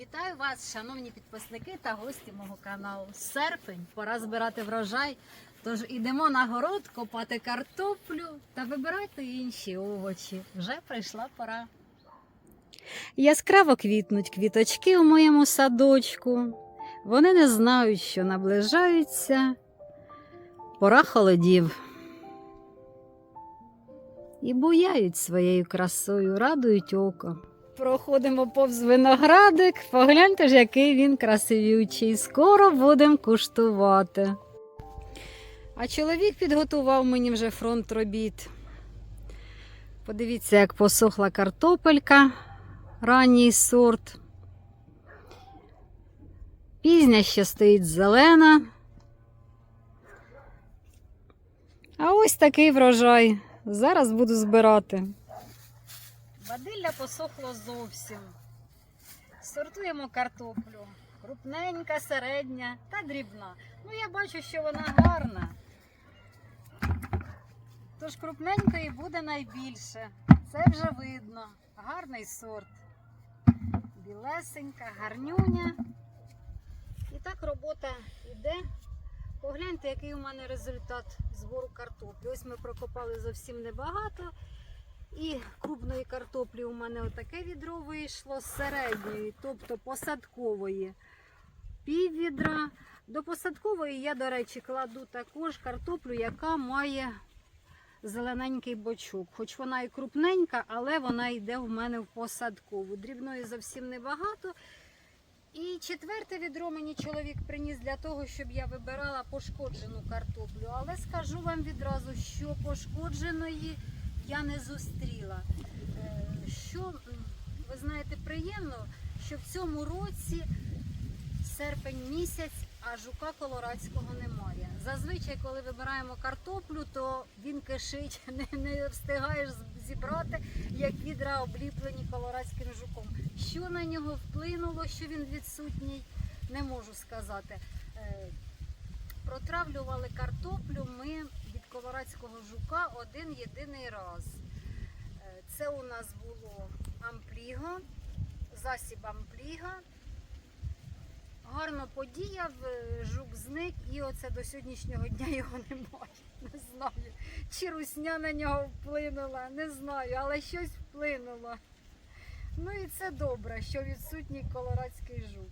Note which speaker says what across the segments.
Speaker 1: Вітаю вас, шановні підписники та гості мого каналу. Серпень, пора збирати врожай. Тож ідемо на город копати картоплю та вибирати інші овочі. Вже прийшла пора. Яскраво квітнуть квіточки у моєму садочку. Вони не знають, що наближаються. Пора холодів. І буяють своєю красою, радують око. Проходимо повз виноградик. Погляньте ж, який він красивючий. Скоро будемо куштувати. А чоловік підготував мені вже фронт робіт. Подивіться, як посохла картопелька, ранній сорт. Пізня ще стоїть зелена. А ось такий врожай. Зараз буду збирати. Бадилля посохло зовсім. Сортуємо картоплю. Крупненька, середня та дрібна. Ну, я бачу, що вона гарна. Тож крупненької буде найбільше. Це вже видно. Гарний сорт. Білесенька, гарнюня. І так робота йде. Погляньте, який у мене результат збору картоплі. Ось ми прокопали зовсім небагато. І крупної картоплі у мене отаке відро вийшло з середньої, тобто посадкової пів відра. До посадкової я, до речі, кладу також картоплю, яка має зелененький бочок. Хоч вона і крупненька, але вона йде в мене в посадкову. Дрібної зовсім небагато. І четверте відро мені чоловік приніс для того, щоб я вибирала пошкоджену картоплю. Але скажу вам відразу, що пошкодженої я не зустріла. Е, Що, ви знаєте, приємно, що в цьому році серпень місяць, а жука колорадського немає. Зазвичай, коли вибираємо картоплю, то він кишить, не, не встигаєш зібрати, як відра обліплені колорадським жуком. Що на нього вплинуло, що він відсутній, не можу сказати. Е, Протравлювали картоплю ми колорадського жука один єдиний раз. Е, Це у нас було ампліго, засіб ампліга. Гарно подіяв, е, жук зник і оце до сьогоднішнього дня його немає. Не знаю. Чи русня на нього вплинула, не знаю, але щось вплинуло. Ну і це добре, що відсутній колорадський жук,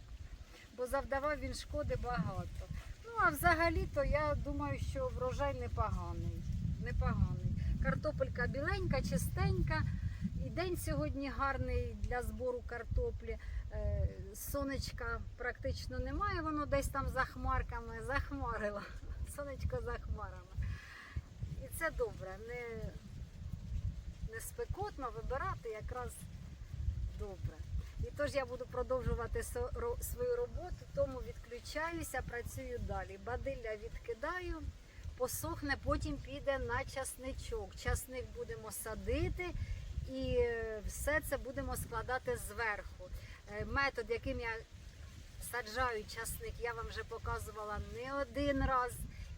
Speaker 1: бо завдавав він шкоди багато. Ну, а взагалі-то я думаю, що врожай непоганий. непоганий. Картопелька біленька, чистенька. І день сьогодні гарний для збору картоплі. Е, Сонечка практично немає, воно десь там за хмарками захмарило. Сонечко за хмарами. І це добре. Не, не спекотно вибирати якраз добре. І тож я буду продовжувати свою роботу, тому відключаюся, працюю далі. Бадилля відкидаю, посохне, потім піде на часничок. Часник будемо садити і е, все це будемо складати зверху. Е, Метод, яким я саджаю часник, я вам вже показувала не один раз.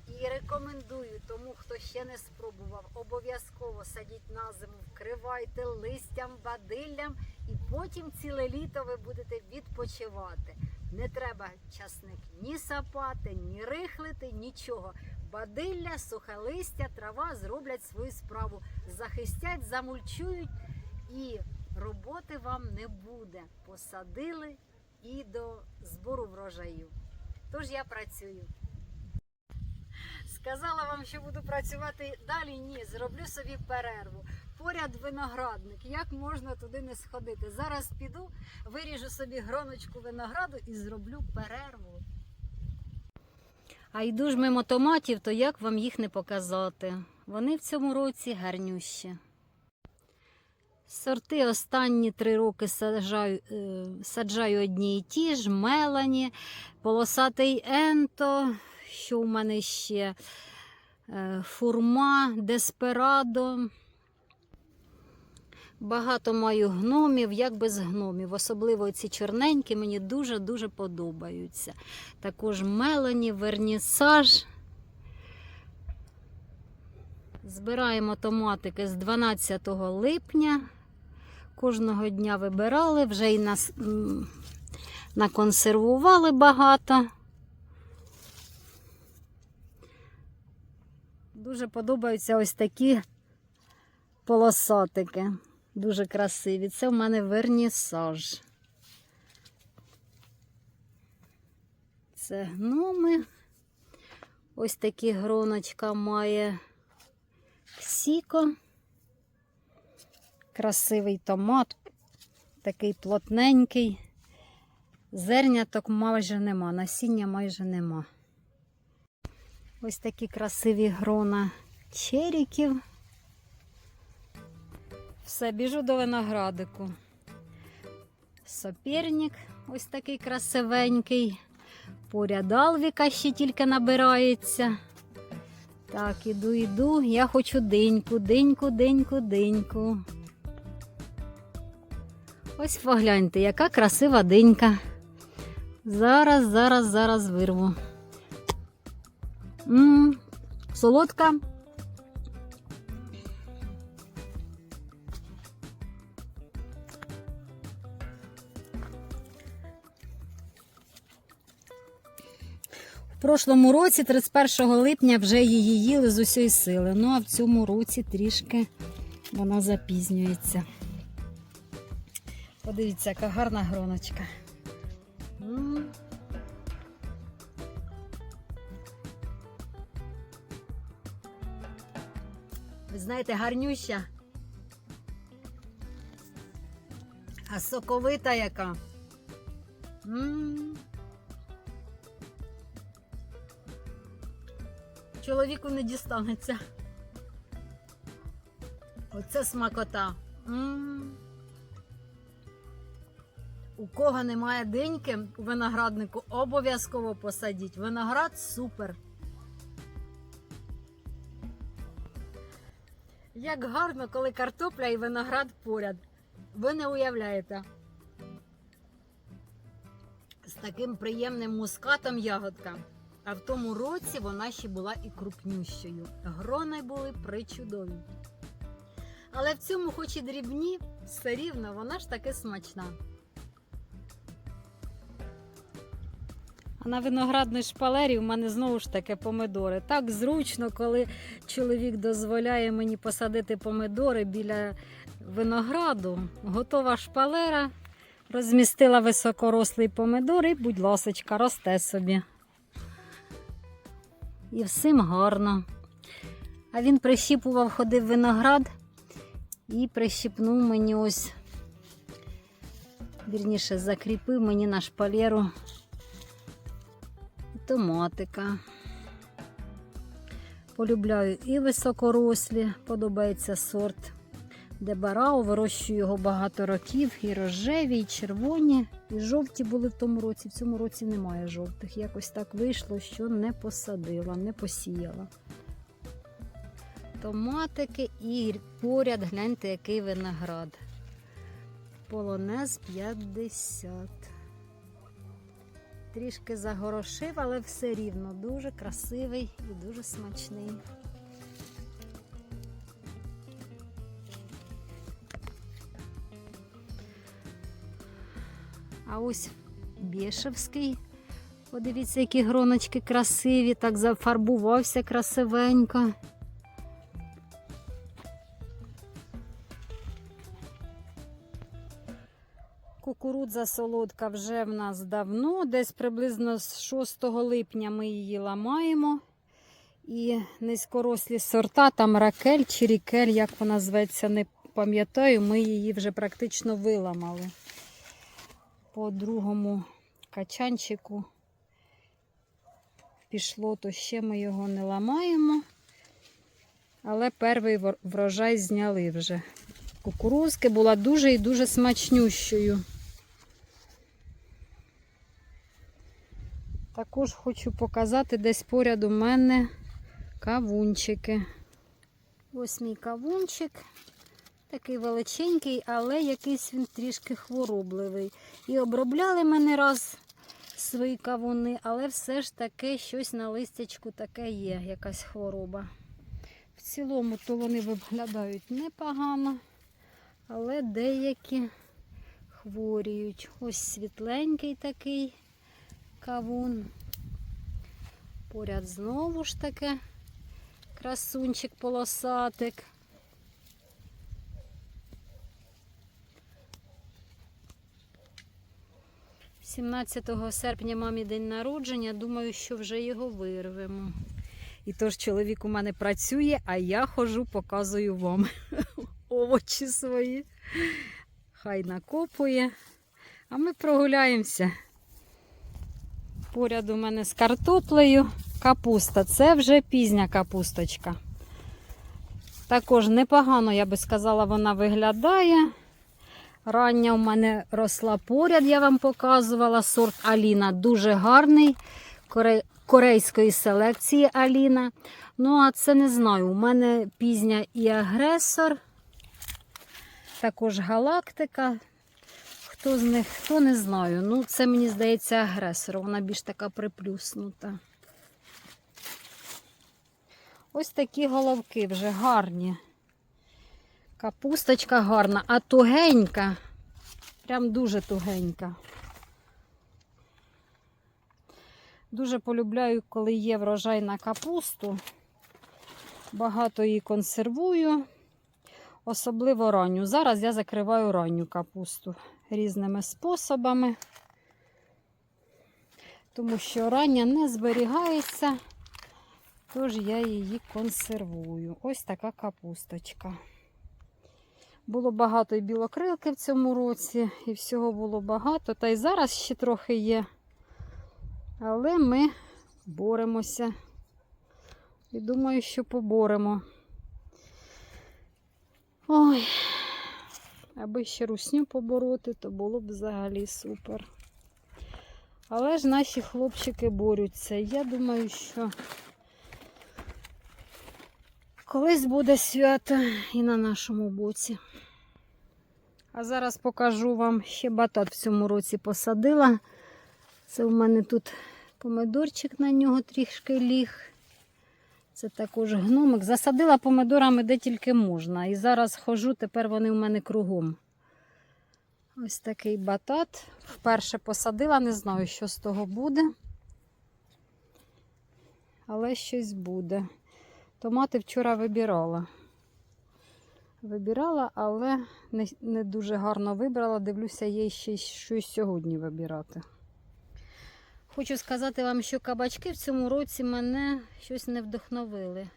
Speaker 1: І рекомендую тому, хто ще не спробував, обов'язково садіть на зиму, вкривайте листям, бадиллям, і потім ціле літо ви будете відпочивати. Не треба часник ні сапати, ні рихлити, нічого. Бадилля, сухе листя, трава зроблять свою справу, захистять, замульчують і роботи вам не буде. Посадили і до збору врожаю. Тож я працюю. Сказала вам, що буду працювати далі. Ні, зроблю собі перерву. Поряд виноградник. Як можна туди не сходити? Зараз піду, виріжу собі гроночку винограду і зроблю перерву. А йду ж мимо томатів, то як вам їх не показати? Вони в цьому році гарнющі. Сорти останні три роки саджаю, е, саджаю одні і ті ж, мелані, полосатий енто, що у мене ще е, фурма, десперадо. Багато маю гномів, як без гномів. Особливо ці чорненькі мені дуже-дуже подобаються. Також мелані, вернісаж. Збираємо томатики з 12 липня. Кожного дня вибирали, вже і нас наконсервували багато. Дуже подобаються ось такі полосатики. Дуже красиві. Це в мене вернісаж. Це гноми. Ось такі гроночка має ксіко. Красивий томат, такий плотненький. Зерняток майже нема, насіння майже нема. Ось такі красиві грона черіків. Все, біжу до виноградику. Соперник ось такий красивенький. Поряд Алвіка ще тільки набирається. Так, іду, іду. Я хочу диньку, диньку, диньку, диньку. Ось погляньте, яка красива динька. Зараз, зараз, зараз вирву. Мм, солодка. В прошлому році, 31 липня, вже її їли з усієї сили. Ну а в цьому році трішки вона запізнюється. Подивіться, яка гарна гроночка. Ви знаєте, гарнюща. А соковита яка. М. Чоловіку не дістанеться. Оце смакота. М. У кого немає деньки у винограднику, обов'язково посадіть. Виноград супер. Як гарно, коли картопля і виноград поряд. Ви не уявляєте. З таким приємним мускатом ягодка. А в тому році вона ще була і крупнющою. Грони були причудові. Але в цьому, хоч і дрібні, все рівно вона ж таки смачна. А на виноградній шпалері в мене знову ж таки помидори. Так зручно, коли чоловік дозволяє мені посадити помидори біля винограду. Готова шпалера, розмістила високорослий помидор і, будь ласочка, росте собі. І всім гарно. А він прищіпував, ходив виноград і прищіпнув мені ось, вірніше, закріпив мені на шпалеру томатика. Полюбляю і високорослі, подобається сорт Дебарао. Вирощую його багато років. І рожеві, і червоні, і жовті були в тому році. В цьому році немає жовтих. Якось так вийшло, що не посадила, не посіяла. Томатики і поряд гляньте, який виноград. Полонез 50. Трішки загорошив, але все рівно дуже красивий і дуже смачний. А ось Бєшевський. Подивіться, які гроночки красиві, так зафарбувався красивенько. Кукурудза солодка вже в нас давно, десь приблизно з 6 липня ми її ламаємо. І низькорослі сорта, там ракель чи рікель, як вона зветься, не пам'ятаю, ми її вже практично виламали. По другому качанчику пішло, то ще ми його не ламаємо. Але перший врожай зняли вже. Кукурузки була дуже і дуже смачнющою. Також хочу показати десь поряд у мене кавунчики. Ось мій кавунчик. Такий величенький, але якийсь він трішки хворобливий. І обробляли мене раз свої кавуни, але все ж таки щось на листячку таке є, якась хвороба. В цілому, то вони виглядають непогано, але деякі хворіють. Ось світленький такий кавун. Поряд знову ж таки красунчик полосатик. — 17 серпня мамі день народження. Думаю, що вже його вирвемо. І тож чоловік у мене працює, а я хожу, показую вам овочі свої. Хай накопує. А ми прогуляємося. Поряд у мене з картоплею капуста. Це вже пізня капусточка. Також непогано, я би сказала, вона виглядає. Рання у мене росла поряд, я вам показувала. Сорт Аліна дуже гарний. Корейської селекції Аліна. Ну, а це не знаю. У мене пізня і агресор, також галактика. Хто з них, хто не знаю. Ну, це мені здається агресор. Вона більш така приплюснута. Ось такі головки вже гарні. Капусточка гарна, а тугенька. Прям дуже тугенька. Дуже полюбляю, коли є врожай на капусту. Багато її консервую, особливо ранню. Зараз я закриваю ранню капусту різними способами, тому що рання не зберігається, тож я її консервую. Ось така капусточка. Було багато і білокрилки в цьому році, і всього було багато. Та й зараз ще трохи є. Але ми боремося. І думаю, що поборемо. Ой, аби ще русню побороти, то було б взагалі супер. Але ж наші хлопчики борються. Я думаю, що колись буде свято і на нашому боці. А зараз покажу вам ще батат в цьому році посадила. Це у мене тут помидорчик на нього трішки ліг. Це також гномик. Засадила помидорами де тільки можна. І зараз хожу, тепер вони у мене кругом. Ось такий батат. Вперше посадила, не знаю, що з того буде. Але щось буде. Томати вчора вибирала. Вибирала, але не, не дуже гарно вибрала. Дивлюся, є ще щось сьогодні вибирати. Хочу сказати вам, що кабачки в цьому році мене щось не вдохновили.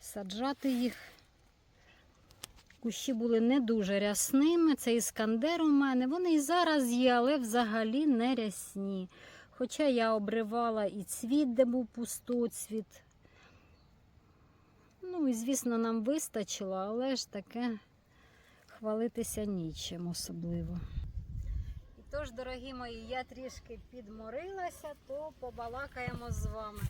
Speaker 1: Саджати їх. Кущі були не дуже рясними. Це іскандер у мене. Вони і зараз є, але взагалі не рясні. Хоча я обривала і цвіт, де був пустоцвіт. Ну, і звісно, нам вистачило, але ж таке хвалитися нічим особливо. І тож, дорогі мої, я трішки підморилася, то побалакаємо з вами.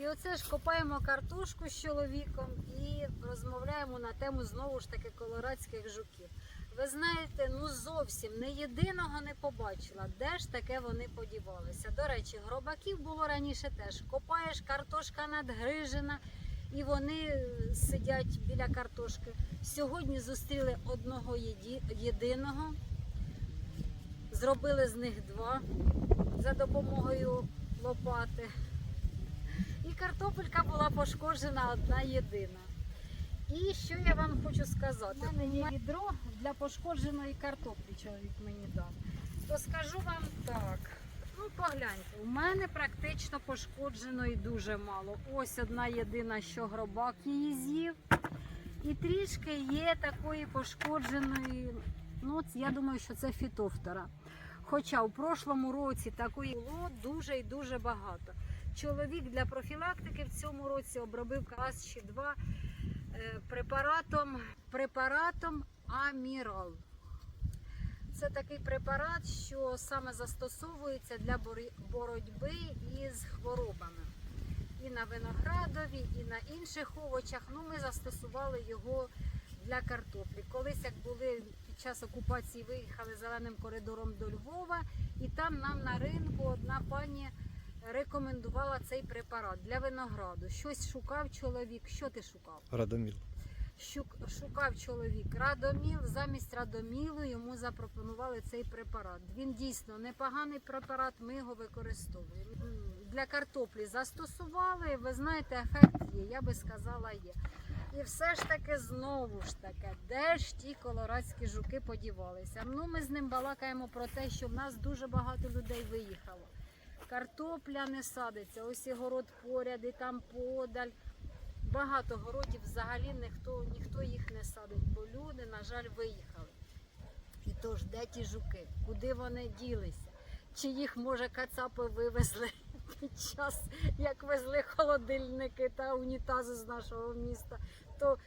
Speaker 1: І оце ж копаємо картошку з чоловіком і розмовляємо на тему знову ж таки колорадських жуків. Ви знаєте, ну зовсім не єдиного не побачила, де ж таке вони подівалися. До речі, гробаків було раніше теж. Копаєш, картошка надгрижена, і вони сидять біля картошки. Сьогодні зустріли одного єдиного, зробили з них два за допомогою лопати. І картопелька була пошкоджена одна єдина. І що я вам хочу сказати? У мене є відро для пошкодженої картоплі, чоловік мені дав. То скажу вам так. Ну, погляньте, у мене практично пошкодженої дуже мало. Ось одна єдина, що гробак її з'їв. І трішки є такої пошкодженої. Ну, я думаю, що це фітофтора. Хоча у прошлому році такої було дуже і дуже багато. Чоловік для профілактики в цьому році обробив раз чи два е, препаратом, препаратом Амірал. Це такий препарат, що саме застосовується для боротьби із хворобами. І на виноградові, і на інших овочах. Ну, ми застосували його для картоплі. Колись, як були під час окупації, виїхали зеленим коридором до Львова, і там нам на ринку одна пані рекомендувала цей препарат для винограду. Щось шукав чоловік. Що ти шукав?
Speaker 2: Радоміл.
Speaker 1: Шукав чоловік радоміл. Замість радомілу йому запропонували цей препарат. Він дійсно непоганий препарат, ми його використовуємо. Для картоплі застосували, ви знаєте, ефект є, я би сказала, є. І все ж таки знову ж таки, де ж ті колорадські жуки подівалися? Ну, ми з ним балакаємо про те, що в нас дуже багато людей виїхало. Картопля не садиться, ось і город поряд, і там подаль. Багато городів взагалі ніхто, ніхто їх не садить, бо люди, на жаль, виїхали. І тож, де ті жуки? Куди вони ділися? Чи їх, може, кацапи вивезли під час, як везли холодильники та унітази з нашого міста, то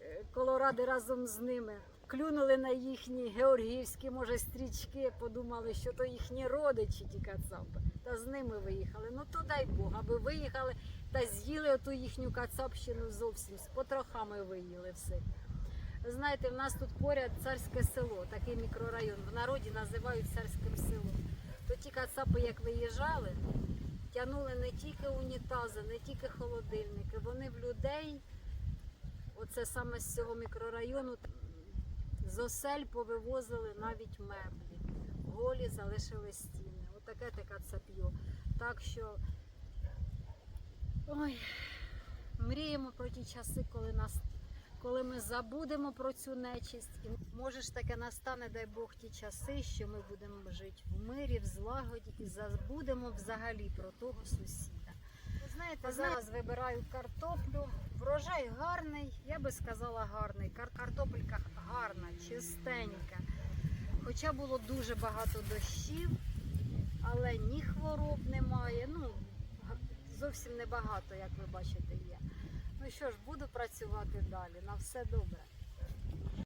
Speaker 1: е, колоради разом з ними клюнули на їхні георгіївські, може, стрічки, подумали, що то їхні родичі, ті кацапи, та з ними виїхали. Ну то дай Бог, аби виїхали та з'їли оту їхню кацапщину зовсім, з потрохами виїли все. Знаєте, в нас тут поряд царське село, такий мікрорайон. В народі називають царським селом. То ті кацапи, як виїжджали, тягнули не тільки унітази, не тільки холодильники, вони в людей, оце саме з цього мікрорайону, з осель повивозили навіть меблі. Голі залишили стіни. Отаке те кацап'ю. Так що, ой, мріємо про ті часи, коли нас коли ми забудемо про цю нечисть, і може ж таке настане, дай Бог, ті часи, що ми будемо жити в мирі, в злагоді і забудемо взагалі про того сусіда. Ви знаєте, зараз вибираю картоплю. Врожай гарний, я би сказала гарний. Кар- Картопелька гарна, чистенька. Хоча було дуже багато дощів, але ні хвороб немає. Ну, зовсім небагато, як ви бачите, є. Ну що ж, буду працювати далі. На все добре.